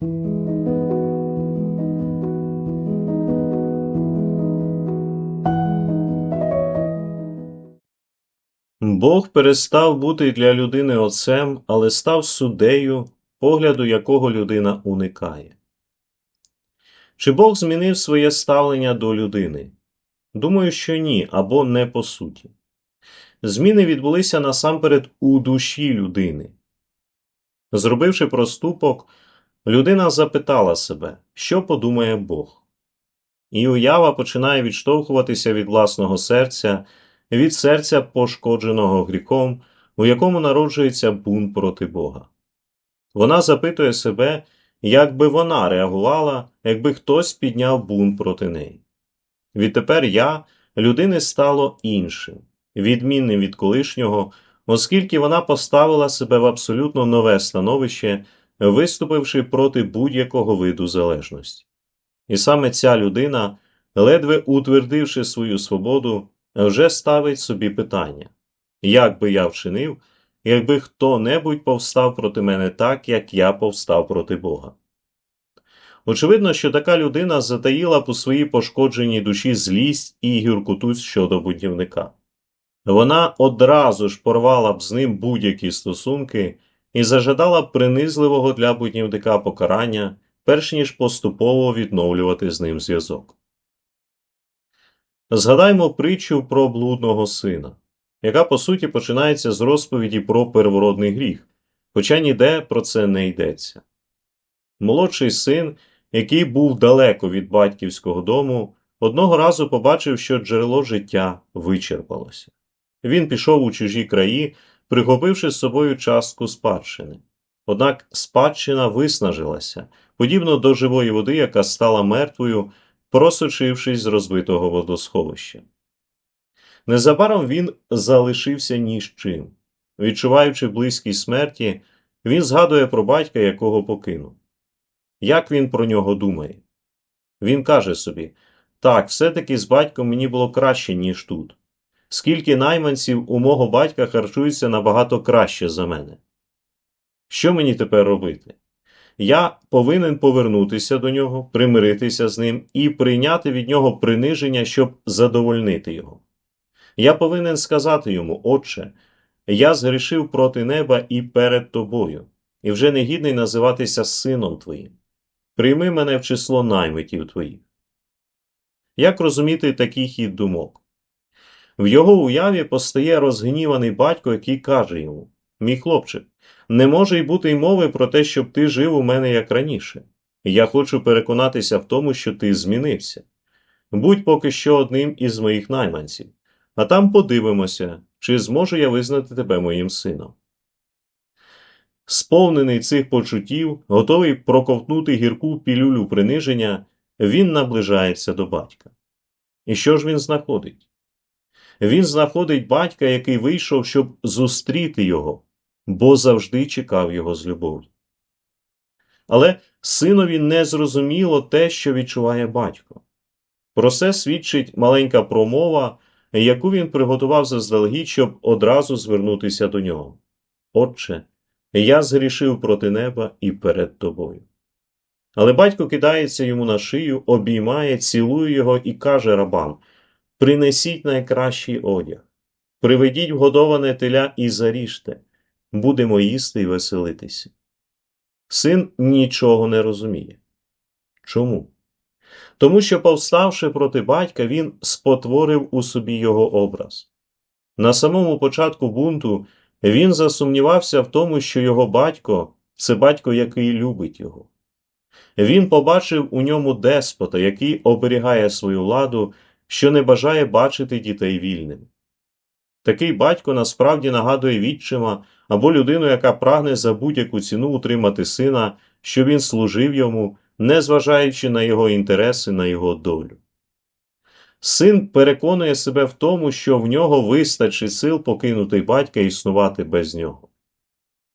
Бог перестав бути для людини отцем, але став суддею, погляду якого людина уникає. Чи Бог змінив своє ставлення до людини? Думаю, що ні, або не по суті. Зміни відбулися насамперед у душі людини. Зробивши проступок, людина запитала себе, що подумає Бог. І уява починає відштовхуватися від власного серця, від серця, пошкодженого гріхом, у якому народжується бунт проти Бога. Вона запитує себе, як би вона реагувала, якби хтось підняв бунт проти неї. Відтепер я людини стало іншим, відмінним від колишнього, оскільки вона поставила себе в абсолютно нове становище, виступивши проти будь-якого виду залежності. І саме ця людина, ледве утвердивши свою свободу, вже ставить собі питання як би я вчинив, якби хто-небудь повстав проти мене так, як я повстав проти Бога. Очевидно, що така людина затаїла по своїй пошкодженій душі злість і гіркоту щодо будівника. Вона одразу ж порвала б з ним будь-які стосунки і зажадала принизливого для будівника покарання, перш ніж поступово відновлювати з ним зв'язок. Згадаймо притчу про блудного сина, яка по суті починається з розповіді про первородний гріх, хоча ніде про це не йдеться. Молодший син, який був далеко від батьківського дому, одного разу побачив, що джерело життя вичерпалося. Він пішов у чужі краї, прихопивши з собою частку спадщини. Однак спадщина виснажилася, подібно до живої води, яка стала мертвою, просочившись з розбитого водосховища. Незабаром він залишився ні з чим. Відчуваючи близькість смерті, він згадує про батька, якого покинув. Як він про нього думає? Він каже собі так, все-таки з батьком мені було краще, ніж тут. Скільки найманців у мого батька харчуються набагато краще за мене. Що мені тепер робити? Я повинен повернутися до нього, примиритися з ним і прийняти від нього приниження, щоб задовольнити його. Я повинен сказати йому, Отче, я згрішив проти неба і перед тобою, і вже не гідний називатися сином твоїм. Прийми мене в число наймитів твоїх. Як розуміти такий хід думок? В його уяві постає розгніваний батько, який каже йому: Мій хлопчик, не може й бути й мови про те, щоб ти жив у мене як раніше. Я хочу переконатися в тому, що ти змінився. Будь поки що одним із моїх найманців, а там подивимося, чи зможу я визнати тебе моїм сином. Сповнений цих почуттів, готовий проковтнути гірку пілюлю приниження, він наближається до батька. І що ж він знаходить? Він знаходить батька, який вийшов, щоб зустріти його, бо завжди чекав його з любов'ю. Але синові не зрозуміло те, що відчуває батько. Про це свідчить маленька промова, яку він приготував заздалегідь, щоб одразу звернутися до нього. Отче, я згрішив проти неба і перед тобою. Але батько кидається йому на шию, обіймає, цілує його і каже рабам Принесіть найкращий одяг, приведіть вгодоване теля і заріжте, будемо їсти і веселитися. Син нічого не розуміє. Чому? Тому що, повставши проти батька, він спотворив у собі його образ. На самому початку бунту він засумнівався в тому, що його батько це батько, який любить його. Він побачив у ньому деспота, який оберігає свою владу, що не бажає бачити дітей вільними. Такий батько насправді нагадує відчима або людину, яка прагне за будь-яку ціну утримати сина, що він служив йому, незважаючи на його інтереси, на його долю. Син переконує себе в тому, що в нього вистачить сил покинути батька існувати без нього.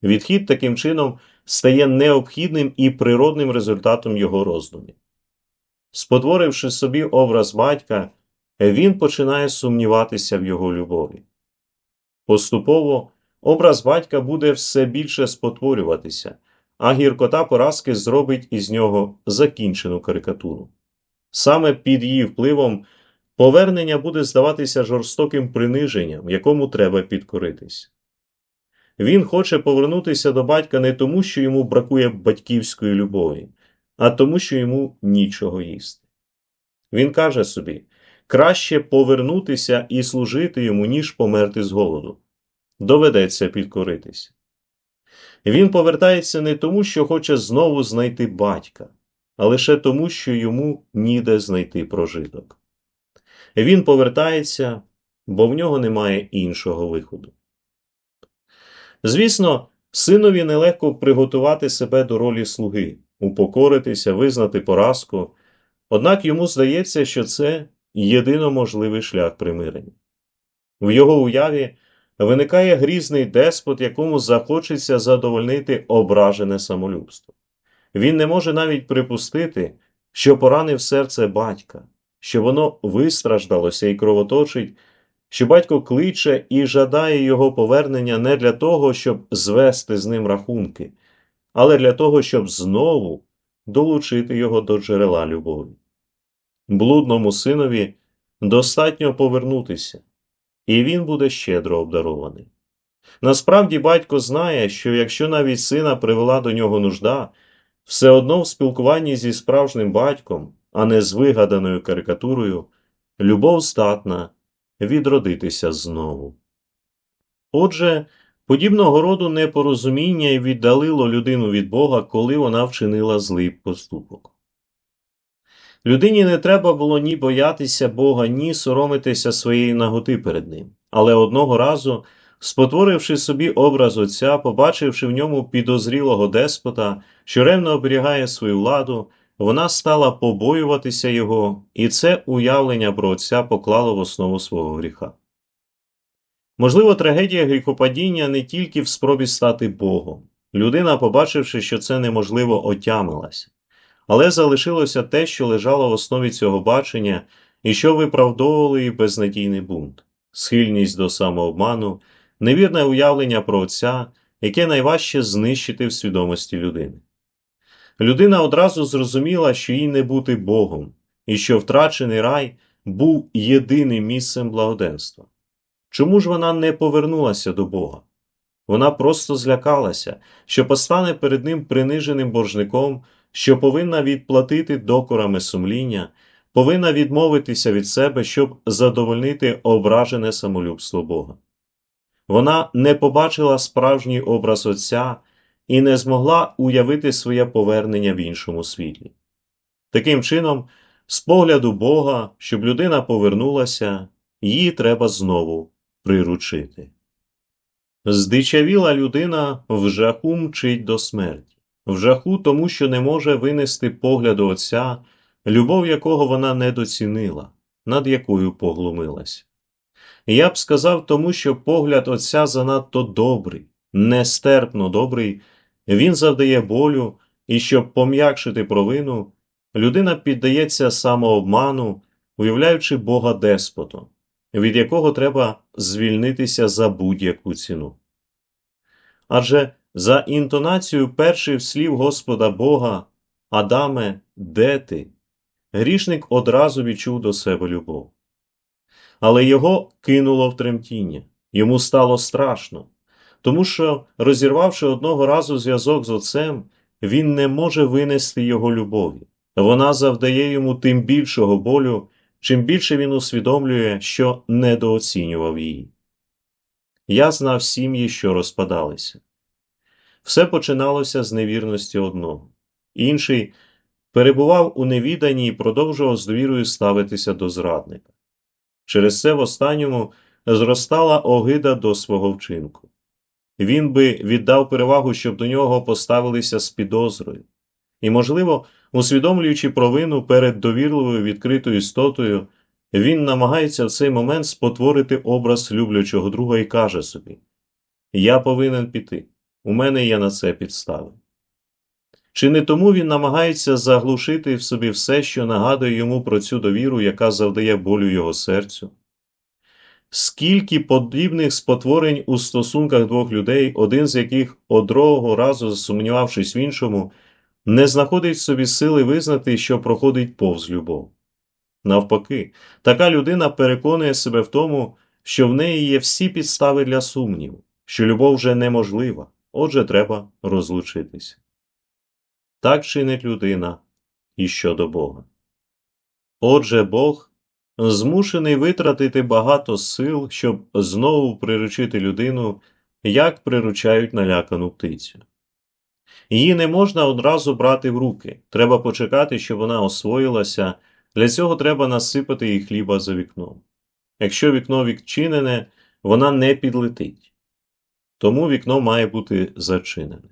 Відхід таким чином стає необхідним і природним результатом його роздумів. Спотворивши собі образ батька, він починає сумніватися в його любові. Поступово образ батька буде все більше спотворюватися, а гіркота поразки зробить із нього закінчену карикатуру. Саме під її впливом повернення буде здаватися жорстоким приниженням, якому треба підкоритись. Він хоче повернутися до батька не тому, що йому бракує батьківської любові, а тому, що йому нічого їсти. Він каже собі краще повернутися і служити йому, ніж померти з голоду. Доведеться підкоритися. Він повертається не тому, що хоче знову знайти батька, а лише тому, що йому ніде знайти прожиток. Він повертається, бо в нього немає іншого виходу. Звісно, синові нелегко приготувати себе до ролі слуги, упокоритися, визнати поразку, однак йому здається, що це єдино можливий шлях примирення. В його уяві виникає грізний деспот, якому захочеться задовольнити ображене самолюбство. Він не може навіть припустити, що поранив серце батька, що воно вистраждалося і кровоточить, що батько кличе і жадає його повернення не для того, щоб звести з ним рахунки, але для того, щоб знову долучити його до джерела любові. Блудному синові достатньо повернутися, і він буде щедро обдарований. Насправді батько знає, що якщо навіть сина привела до нього нужда, все одно в спілкуванні зі справжнім батьком, а не з вигаданою карикатурою, любов здатна відродитися знову. Отже, подібного роду непорозуміння й віддалило людину від Бога, коли вона вчинила злий поступок. Людині не треба було ні боятися Бога, ні соромитися своєї наготи перед ним. Але одного разу, спотворивши собі образ Отця, побачивши в ньому підозрілого деспота, що ревно оберігає свою владу, вона стала побоюватися його, і це уявлення про Отця поклало в основу свого гріха. Можливо, трагедія гріхопадіння не тільки в спробі стати Богом. Людина, побачивши, що це неможливо, отямилася. Але залишилося те, що лежало в основі цього бачення і що виправдовувало її безнадійний бунт, схильність до самообману, невірне уявлення про Отця, яке найважче знищити в свідомості людини. Людина одразу зрозуміла, що їй не бути Богом, і що втрачений рай був єдиним місцем благоденства. Чому ж вона не повернулася до Бога? Вона просто злякалася, що постане перед ним приниженим боржником, що повинна відплатити докорами сумління, повинна відмовитися від себе, щоб задовольнити ображене самолюбство Бога. Вона не побачила справжній образ Отця і не змогла уявити своє повернення в іншому світлі. Таким чином, з погляду Бога, щоб людина повернулася, її треба знову приручити. Здичавіла людина в жаху мчить до смерті, в жаху тому, що не може винести погляду Отця, любов якого вона недоцінила, над якою поглумилась. Я б сказав тому, що погляд Отця занадто добрий, нестерпно добрий, він завдає болю, і щоб пом'якшити провину, людина піддається самообману, уявляючи Бога деспотом, від якого треба звільнитися за будь-яку ціну. Адже за інтонацією перших слів Господа Бога, Адаме, де ти? Грішник одразу відчув до себе любов. Але його кинуло в тремтіння, йому стало страшно, тому що, розірвавши одного разу зв'язок з отцем, він не може винести його любові. Вона завдає йому тим більшого болю, чим більше він усвідомлює, що недооцінював її. Я знав сім'ї, що розпадалися. Все починалося з невірності одного. Інший перебував у невіданні і продовжував з довірою ставитися до зрадника. Через це в останньому зростала огида до свого вчинку. Він би віддав перевагу, щоб до нього поставилися з підозрою, і, можливо, усвідомлюючи провину перед довірливою відкритою істотою, він намагається в цей момент спотворити образ люблячого друга і каже собі: Я повинен піти, у мене є на це підстави. Чи не тому він намагається заглушити в собі все, що нагадує йому про цю довіру, яка завдає болю його серцю? скільки подібних спотворень у стосунках двох людей, один з яких одного разу засумнівавшись в іншому, не знаходить в собі сили визнати, що проходить повз любов. Навпаки, така людина переконує себе в тому, що в неї є всі підстави для сумніву, що любов вже неможлива, отже, треба розлучитися. Так чинить людина і щодо Бога. Отже, Бог змушений витратити багато сил, щоб знову приручити людину, як приручають налякану птицю. Її не можна одразу брати в руки, треба почекати, щоб вона освоїлася, для цього треба насипати їй хліба за вікном. Якщо вікно відчинене, вона не підлетить. Тому вікно має бути зачинене.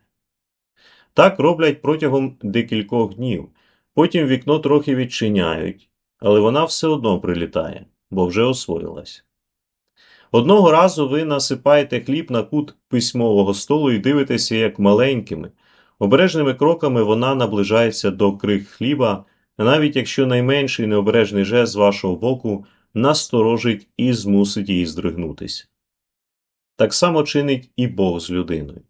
Так роблять протягом декількох днів, потім вікно трохи відчиняють, але вона все одно прилітає, бо вже освоїлась. Одного разу ви насипаєте хліб на кут письмового столу і дивитеся, як маленькими, обережними кроками вона наближається до крих хліба, навіть якщо найменший необережний жест з вашого боку насторожить і змусить її здригнутися. Так само чинить і Бог з людиною.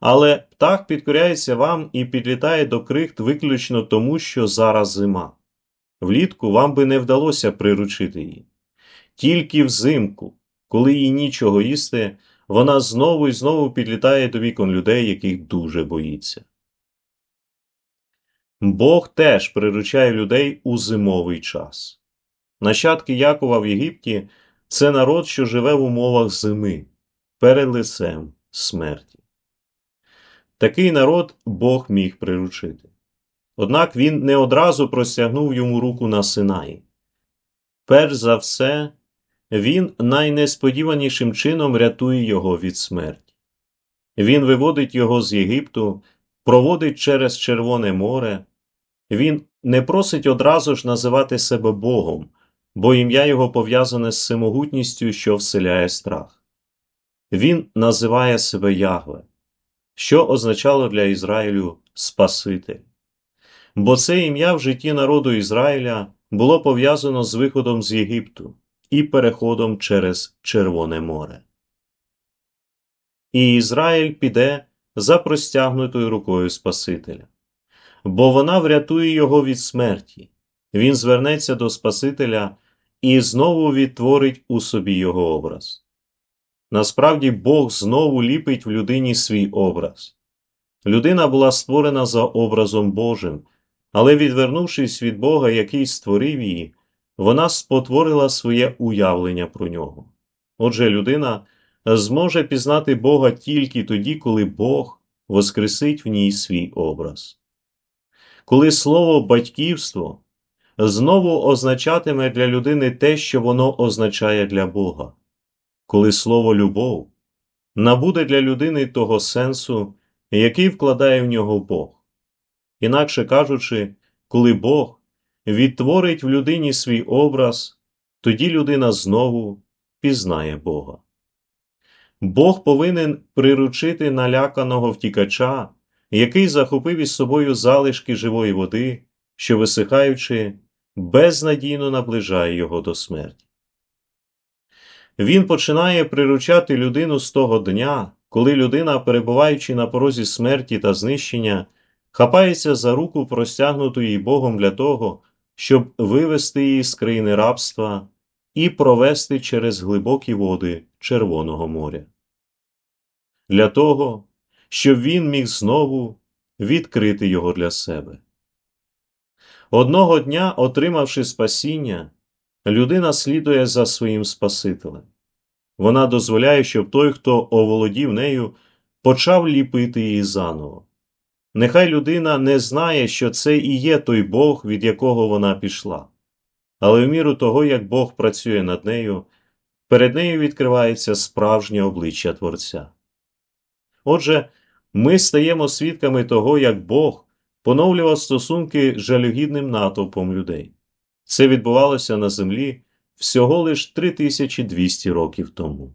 Але птах підкоряється вам і підлітає до крихт виключно тому, що зараз зима. Влітку вам би не вдалося приручити її. Тільки взимку, коли їй нічого їсти, вона знову і знову підлітає до вікон людей, яких дуже боїться. Бог теж приручає людей у зимовий час. Нащадки Якова в Єгипті це народ, що живе в умовах зими, перед лицем смерті. Такий народ Бог міг приручити. Однак він не одразу простягнув йому руку на Синаї. Перш за все, він найнесподіванішим чином рятує його від смерті. Він виводить його з Єгипту, проводить через Червоне море. Він не просить одразу ж називати себе Богом, бо ім'я його пов'язане з всемогутністю, що вселяє страх. Він називає себе Ягве, що означало для Ізраїлю Спаситель. Бо це ім'я в житті народу Ізраїля було пов'язано з виходом з Єгипту і переходом через Червоне море. І Ізраїль піде за простягнутою рукою Спасителя, бо вона врятує його від смерті, він звернеться до Спасителя і знову відтворить у собі його образ. Насправді Бог знову ліпить в людині свій образ. Людина була створена за образом Божим, але, відвернувшись від Бога, який створив її, вона спотворила своє уявлення про нього. Отже, людина зможе пізнати Бога тільки тоді, коли Бог воскресить в ній свій образ. Коли слово батьківство знову означатиме для людини те, що воно означає для Бога, коли слово любов набуде для людини того сенсу, який вкладає в нього Бог. Інакше кажучи, коли Бог відтворить в людині свій образ, тоді людина знову пізнає Бога. Бог повинен приручити наляканого втікача, який захопив із собою залишки живої води, що, висихаючи, безнадійно наближає його до смерті. Він починає приручати людину з того дня, коли людина, перебуваючи на порозі смерті та знищення, хапається за руку простягнуту їй Богом для того, щоб вивести її з країни рабства і провести через глибокі води Червоного моря. Для того, щоб він міг знову відкрити його для себе. Одного дня, отримавши спасіння, людина слідує за своїм Спасителем. Вона дозволяє, щоб той, хто оволодів нею, почав ліпити її заново. Нехай людина не знає, що це і є той Бог, від якого вона пішла, але в міру того, як Бог працює над нею, перед нею відкривається справжнє обличчя Творця. Отже, ми стаємо свідками того, як Бог поновлював стосунки з жалюгідним натовпом людей. Це відбувалося на землі всього лиш 3200 років тому.